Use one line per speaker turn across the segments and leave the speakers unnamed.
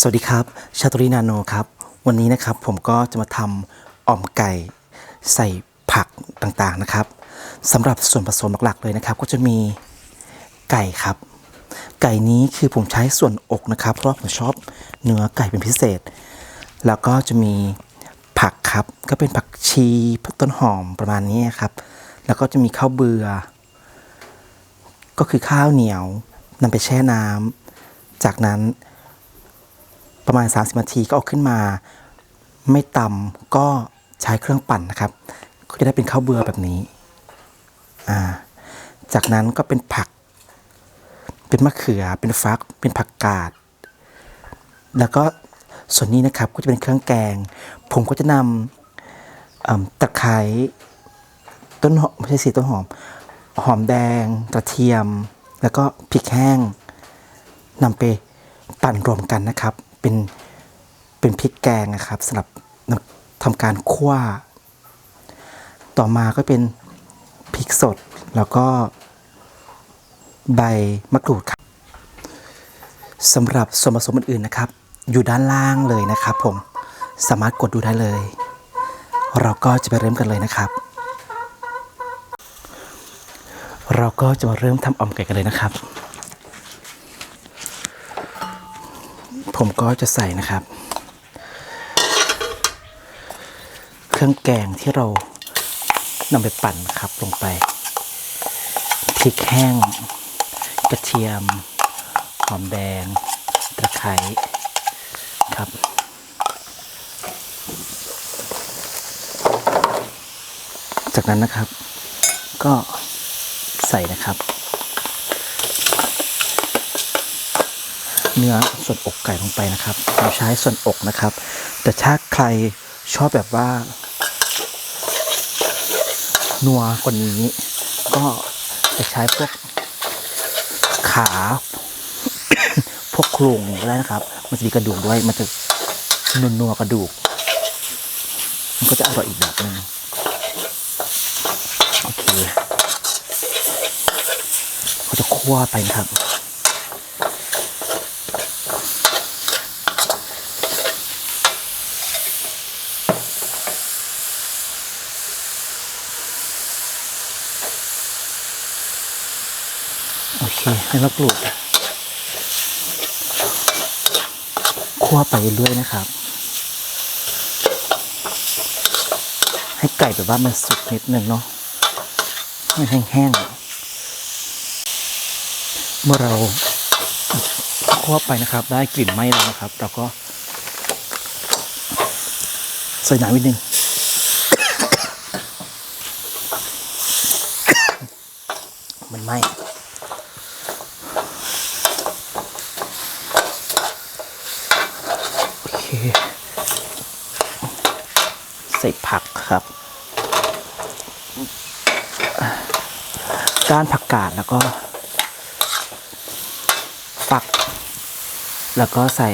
สวัสดีครับ ชาตรินาโนครับ วันนี้นะครับผมก็จะมาทำอ่อมไก่ใส่ผักต่างๆนะครับสำหรับส่วนผสมหลักๆเลยนะครับ ก็จะมีไก่ครับ ไก่นี้คือผมใช้ส่วนอกนะครับ เพราะผมชอบเนื้อไก่เป็นพิเศษ แล้วก็จะมีผักครับ ก็เป็นผักชีต้นหอมประมาณนี้ครับ แล้วก็จะมีข้าวเบือก็คือข้าวเหนียวนำไปแช่น้ำจากนั้น ประมาณ 30นาทีก็เอาขึ้นมา ไม่ตำก็ใช้เครื่องปั่นนะครับ ก็จะได้เป็นข้าวเบือแบบนี้อ่าจากนั้นก็เป็นผัก เป็นมะเขือเป็นฟัก เป็นผักกาด แล้วก็ส่วนนี้นะครับก็จะเป็นเครื่องแกง ผมก็จะนำตะไคร้ต้นหอมไม่ใช่สีต้นหอม หอมแดงกระเทียม แล้วก็พริกแห้งนำไปปั่นรวมกันนะครับ เป็นเป็นพริกแกงนะครับสำหรับทำการคั่ว ต่อมาก็เป็นพริกสดแล้วก็ใบมะกรูดครับสำหรับส่วนผสมอื่นๆนะครับ อยู่ด้านล่างเลยนะครับ ผมสามารถกดดูได้เลย เราก็จะไปเริ่มกันเลยนะครับ เราก็จะมาเริ่มทำอ่อมไก่กันเลยนะครับ ผมก็จะใส่นะครับ เครื่องแกงที่เรานำไปปั่นครับลงไปพริกแห้ง กระเทียม หอมแดง ตะไคร้ครับจากนั้นนะครับ ก็ใส่นะครับ เนื้อส่วนอกไก่ลงไปนะครับเราใช้ส่วนอกนะครับ แต่ถ้าใครชอบแบบว่า นัวกว่านี้ ก็จะใช้พวกขา พวกโครงก็ได้นะครับ มันจะมีกระดูกด้วย มันจะนัวนัวกระดูก มันก็จะอร่อยอีกแบบหนึ่งโอเค ก็จะคั่วไปนะครับ โอเคให้เรากรูดคั่วไปเรื่อยนะครับ ให้ไก่แบบว่ามันสุกนิดนึงเนาะไม่แห้งๆ เมื่อเราคั่วไปนะครับ ได้กลิ่นไหม้แล้วนะครับ เราก็ใส่หน้ำนิดนึงมันไหม้ โอเค ใกครับ ก้านผักกาดแล้วก็ ฝัก แล้วก็ใส่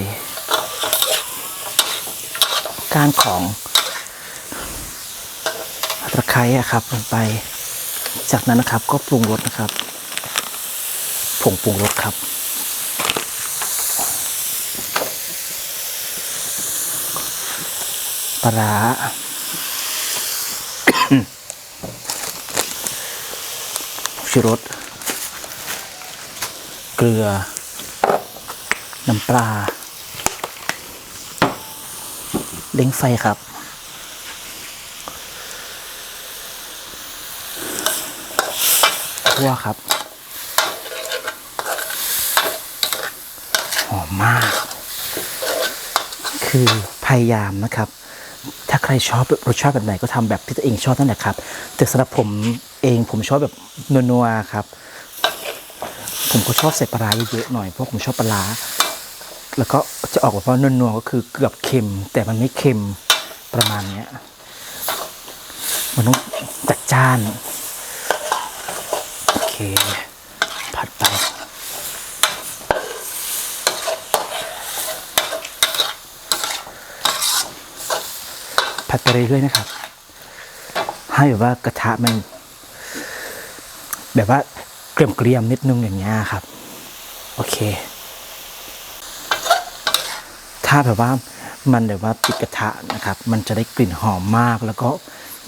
ก้านของตะไคร้อะครับลงไป จากนั้นนะครับก็ปรุงรสนะครับผงปรุงรสครับ ปลาร้า ชูรส เกลือ น้ำปลาเล้งไฟครับคั่วครับ หอมมาก คือพยายามนะครับ ถ้าใครชอบรสชาติแบบไหนก็ทำแบบที่ตัวเองชอบนั่นแหละครับ แต่สำหรับผมเองผมชอบแบบนัวๆครับ ผมก็ชอบใส่ปลาเยอะๆหน่อยเพราะผมชอบปลาร้าแล้วก็จะออกแบบว่านัวๆก็คือเกือบเค็ม แต่มันไม่เค็มประมาณเนี้ยมันต้องจัดจ้าน โอเค ผัดไป ผัดไปเรื่อยๆนะครับ ให้แบบว่ากระทะมัน แบบว่าเกรียมๆนิดนึงอย่างเงี้ยครับ โอเค ถ้าแบบว่ามันแบบว่าติดกระทะนะครับ มันจะได้กลิ่นหอมมาก แล้วก็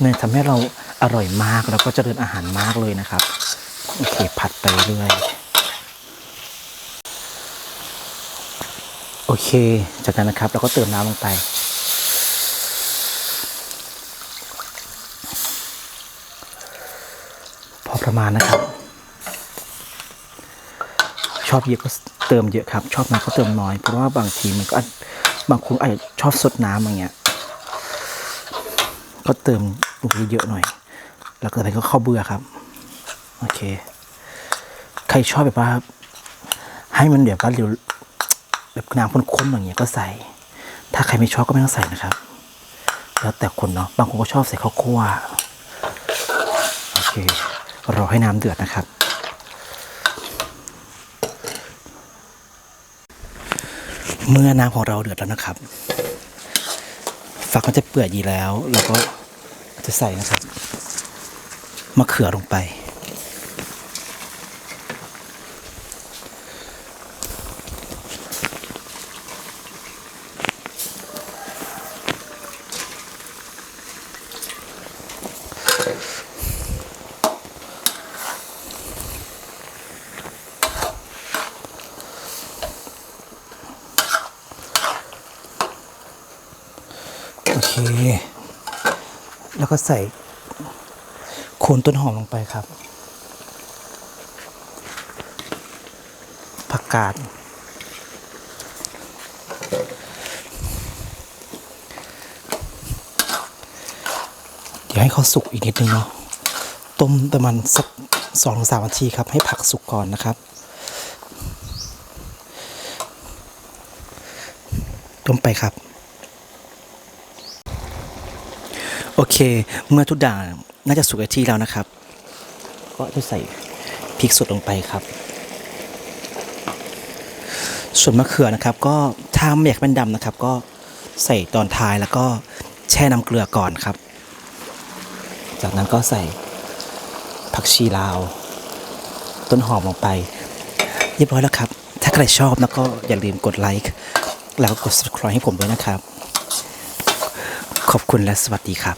เนยทำให้เราอร่อยมากแล้วก็เจริญอาหารมากเลยนะครับ โอเค ผัดไปเรื่อยโอเค จากนั้นนะครับ เราก็เติมน้ำลงไป อประมาณนะครับ ชอบเยอะก็เติมเยอะครับ ชอบน้อยก็เติมน้อย เพราะว่าบางทีมันก็บางคนอาจจะชอบสดน้ำอย่างเงี้ย ก็เติมลงไปเยอะหน่อย แล้วก็อะไรก็เข้าเบื่อครับ โอเค ใครชอบแบบว่า ให้มันแบบว่าเร็วแบบน้ำข้นๆอย่างเงี้ยก็ใส่ ถ้าใครไม่ชอบก็ไม่ต้องใส่นะครับ แล้วแต่คนเนาะ บางคนก็ชอบใส่ข้าวคั่วโอเค รอให้น้ำเดือดนะครับ เมื่อน้ำของเราเดือดแล้วนะครับฝักมันจะเปื่อยดีแล้วเราก็จะใส่นะครับมะเขือลงไป แล้วก็ใส่โคนต้นหอมลงไปครับ ผักกาด เดี๋ยวให้เขาสุกอีกนิดนึงเนาะ ต้มประมาณสักสองถึงสามนาทีครับ ให้ผักสุกก่อนนะครับ ต้มไปครับ โอเค เมื่อทุกอย่างน่าจะสุกที่แล้วนะครับ ก็จะใส่พริกสดลงไปครับ ส่วนมะเขือนะครับ ก็ถ้าไม่อยากเป็นดำนะครับ ก็ใส่ตอนท้ายแล้วก็แช่น้ำเกลือก่อนครับ จากนั้นก็ใส่ผักชีลาว ต้นหอมลงไป เรียบร้อยแล้วครับ ถ้าใครชอบแล้วก็อย่าลืมกดไลค์แล้วก็กด subscribe ให้ผมด้วยนะครับ ขอบคุณและสวัสดีครับ